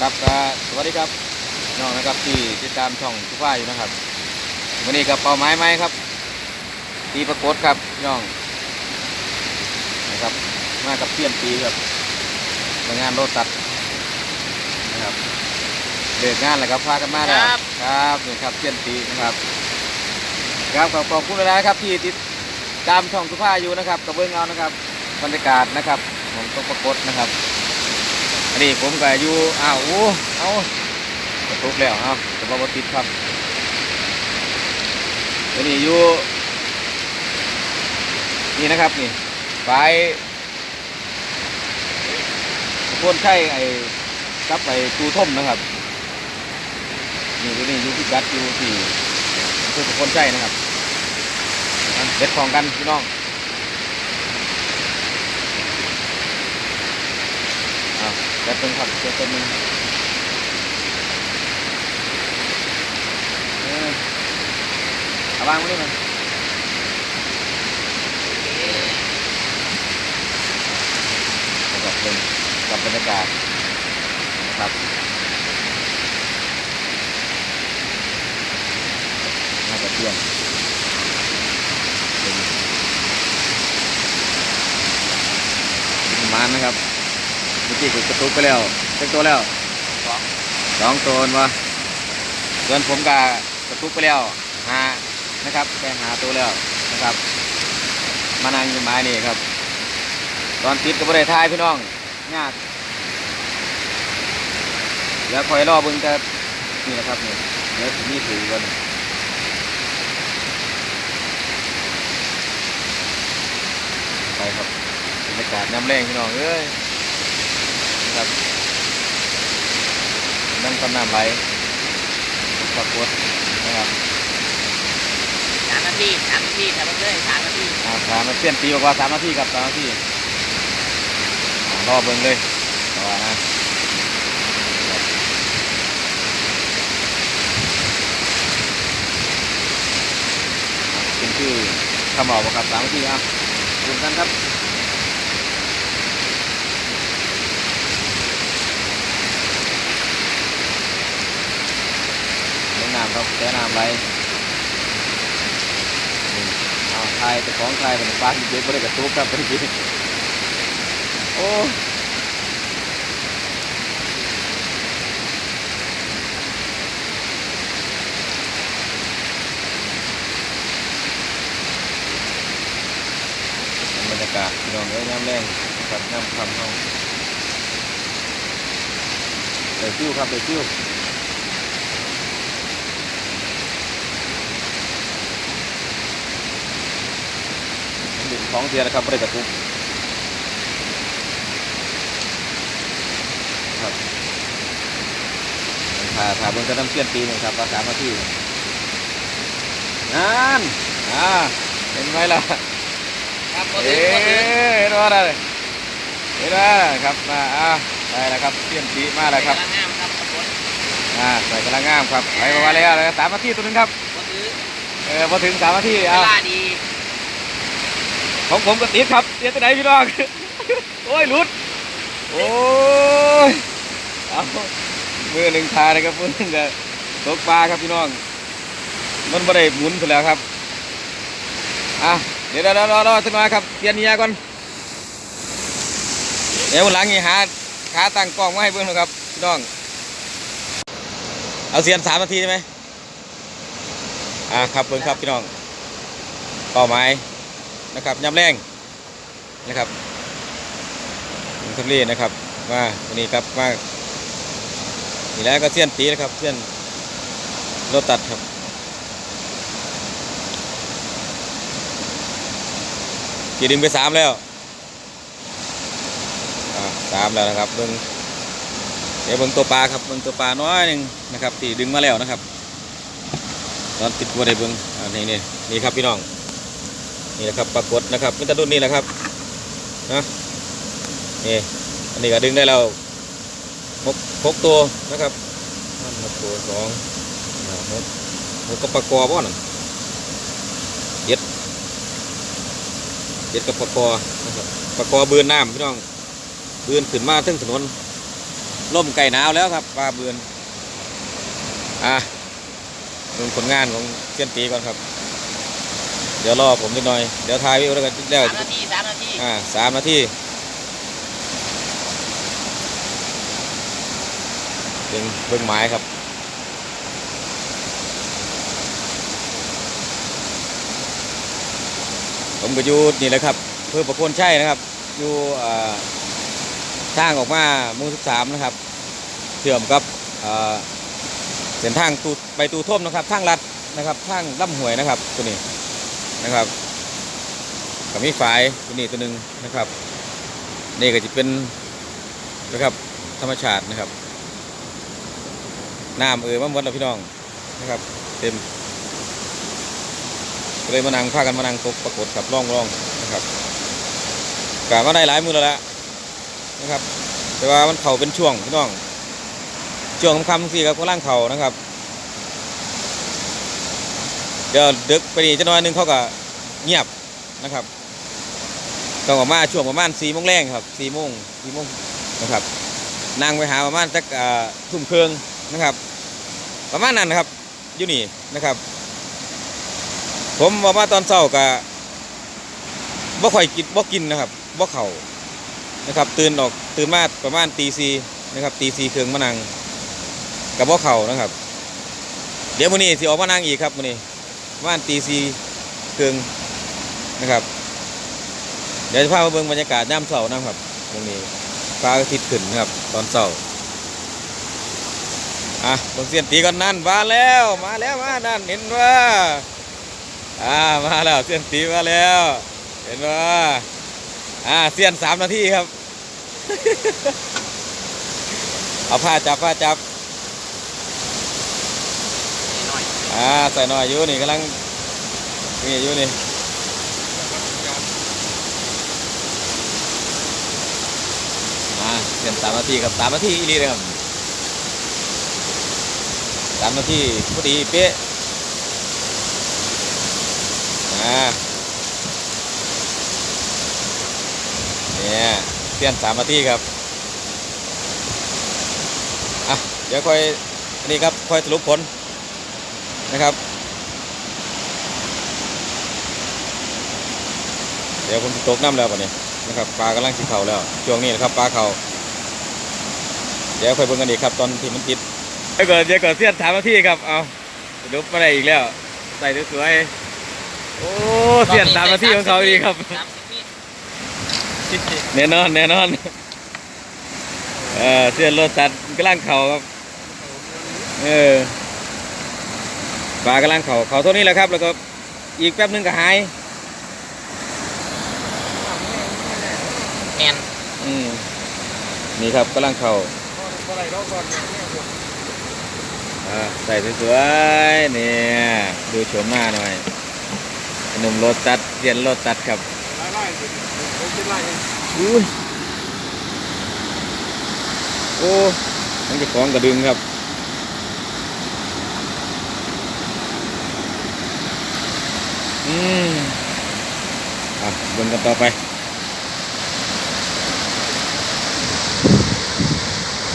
ครับก็สวัสดีครับน้องนะครับที่ติดตามช่องทุกฟ้าอยู่นะครับ วันนี้กับเป้าหมายไหมครับ ตีประกฏครับน้องนะครับ มากับเพี้ยนตีครับมางานรถตัดนะครับเลิกงานแล้วครับพากันมาแล้วครับครับนี่ครับเพี้ยนตีนะครับครับขอบขอบคุณนะครับที่ติดตามช่องทุกฟ้าอยู่นะครับกระเบื้องเอานะครับบรรยากาศนะครับผมต้องประกฏนะครับ อันนี้ผมก็อยู่อ้าวโอ้เอากระตุกแล้วเอาแต่ว่าบ่ติดครับอันนี้อยู่นี่นะครับนี่ฝายโคนไข่ไอ้กับไอ้ตูท่มนะครับนี่ตัวนี้อยู่ที่กัดอยู่ที่อำเพื่อคนไข่นะครับเด็ดของกันพี่น้อง เอาแป๊บนึงครับเดี๋ยวแป๊บนึงเออเอาวางไว้นี่มันกับเป็นกับบรรยากาศนะครับน่าจะเที่ยงเป็นมาณนะครับ เมื่อกี้กดกระตุกไปแล้วเต็มตัวแล้วสองสองตัววะส่วนผมก็กระตุกไปแล้วหานะครับไปหาตัวแล้วนะครับ มานั่งอยู่ไม้นี่ครับ ตอนติดกับบริทายพี่น้องยากแล้วคอยรอเบิ่งจะนี่นะครับนี่เนื้อนี่ถือกันไปครับบรรยากาศน้ำแรงพี่น้องเอ้ยนะ ครับนั่งตำน้ำไหลปรากฏนะครับสามนาทีสามนาทีทำมันเลยสามนาทีอ่าสามเปลี่ยนตีบอกว่าสามนาทีครับสามนาทีอ่ารอเบิ่งเลยต่อนะเป็นชื่อคำบอกว่าครับสามนาทีอะรวมกันครับ ครับแช่น้ำไรนี่เอาไทยแต่ของไทยเป็นปลาที่เจ็บไม่ได้กระตุกครับเมื่อกี้โอ้บรรยากาศพี่น้องเอ้ยน้ำแรงครับน้ำคำเขาเดือดจิ้วครับเดือดจิ้ว ดินของเสียนะครับไม่ได้กระทุกครับถ่าถ่าเบิ่งจะน้ำเสี้ยนตีหนึงครับว่าสามนาทีนั่นอ่าเห็นไหมล่ะครับพอเอ๊ถึงพอถึงะเห็นว่าอะไรเห็นว่าครับมาอ่าได้แล้วครับเสี้ยนตีมาแล้วครับกำลังงามครับขบวนอ่าใส่กำลังงามครับไปมาแล้วเลยสามนาทีตัวหนึงครับพอถึงเออพอถึงสามนาทีเวเอาลาดี ของผมก็ติดครับเสียตัวไหนพี่น้อง โอ้ยหลุด โอ้ย เอามือหนึ่งทานะครับมือหนึ่งก็ตกปลาครับพี่น้อง มันไม่ได้หมุนไปแล้วครับ อะ เดี๋ยวรอรอรอสักหน่อยครับเปลี่ยนเนียก่อน เดี๋ยวหลังนี่หาขาตั้งกล้องมาให้เบิ่งหน่อยครับพี่น้อง เอาเสียนสามนาทีใช่ไหมอ่าครับเบิ่งครับพี่น้องเป้าหมาย นะครับยำแรงนะครับถึงทะเลนะครับมาวันนี้ครับมานี่แล้วก็เสี้ยนตีนะครับเสี้ยนรถตัดครับกี่ดึงไปสามแล้วสามแล้วนะครับเบิ้งเดี๋ยวเบิ้งตัวปลาครับเบิ้งตัวปลาน้อยหนึ่งนะครับที่ดึงมาแล้วนะครับ ตอนติดบัวได้เบิ้งอ่านี่นี่นี่ครับพี่น้อง นี่นะครับปรากฏนะครับมิตรดุนนี่แหละครับนะนี่อันนี้ก็ดึงได้แล้วหกหกตัวนะครับนั่นหกตัวสองอ่าหกหกกับปลากอบ่นั่นเจ็ดเจ็ดกับปลากอนะครับปลากอเบือนน้ำพี่น้องเบือนขึ้นมาถึงถนนร่มไก่หนาวแล้วครับปลาเบือนอะดูผลงานของเซียนตีก่อนครับ ดี๋ยวรอผมนิดหน่อย เดี๋ยวทายวิวแล้วกันแล้วสามนาทีสามนาทีอ่าสามนาทีเป็นเบิ่งไม้ครับผมก็อยู่นี่แหละครับเพื่อประโคนใช่นะครับ อยู่อ่าทางออกมาหมู่สิบสามนะครับเชื่อมกับอ่าเส้นทางตูไปตูท่มนะครับทางลัดนะครับทางล่ำหวยนะครับตัวนี้ นะครับกับมีฝายตัวนี้ตัวหนึ่งนะครับ นี่ก็จะเป็นนะครับธรรมชาตินะครับน้ำเอ่ยมาหมดแล้วพี่น้องนะครับ เต็มเลยมานั่งพากันมานั่งตกปรากฏกับร่องร่องนะครับกะมาได้หลายมือแล้วละนะครับ แต่ว่ามันเข่าเป็นช่วงพี่น้องช่วงคำๆสี่ครับก็ล่างเข่านะครับ ดี๋ยวดึกไปนี่จะน้อยหนึงเขาก็เงียบนะครับต้องออกมาช่วงประมาณสี่โมงแรงครับสี่โมงสี่โมงนะครับนั่งไปหาประมาณสักอ่าทุ่มเครื่องนะครับ ประมาณนั้นนะครับอยู่นี่นะครับ ผมออกมาตอนเช้าก็บ่ค่อยกินบ่กินนะครับบ่เข่านะครับตื่นออกตื่นมาประมาณตีสี่นะครับตีสี่เครื่องมานั่งกับบ่เข่านะครับ เดี๋ยวมื้อนี้สิออกมานั่งอีกครับมื้อนี้ ประมาณตีสี่เครื่องนะครับ เดี๋ยวจะพามาเบิ่งบรรยากาศย่ำเสาร์นะครับตรงนี้ฟ้าอาทิตย์ขึ้นนะครับ ตอนเสาร์อะบงเสียนตีก่อนนั่นมาแล้วมาแล้วมานั่นเห็นว่าอ่ามาแล้วเสียนตีมาแล้ว เห็นว่าอ่าเสียนสามนาทีครับ เอาผ้าจับผ้าจับ หน่ อ่าใส่หน่อยอยู่นี่กำลังนี่อยู่นี่อ่าเสียนสามนาทีครับสามนาทีอีหลีเลยครับสามนาทีพอดีเป๊ะอ่าเนี่ยเสียนสามนาทีครับอะเดี๋ยวค่อยนนี้ครับค่อยสรุปผล นะครับ เดี๋ยวผมจะตกน้ำแล้วป่ะนี้นะครับปลากำลังกิเข่าแล้วช่วงนี้นะครับปลาเข่าเดี๋ยวค่อยเบิ่งกันอีกครับตอนที่มันติดเดี๋ยวเกิดเดี๋ยวเกิดเสี้ยนสามาที่ครับเอาดูมาได้อีกแล้วใส่สวยโอ้เสี้ยนสามาที่ของเขาอีครับแน่นอนแน่นอนเออเสี้ยนรถตัดกำลังเข่าครับเออ ปลากำลังเข่าเข่าเท่านี้แหละครับ แล้วก็อีกแป๊บนึงก็หายแมนอืมนี่ครับกำลังเข่าอ่าใส่สวยๆเนี่ยดูโฉมหน้าหน่อยหนุ่มรถตัดเรียนรถตัดครับอุ้ยโอ้มันจะของกระดึงครับ อืมอะเบิ่งกันต่อไป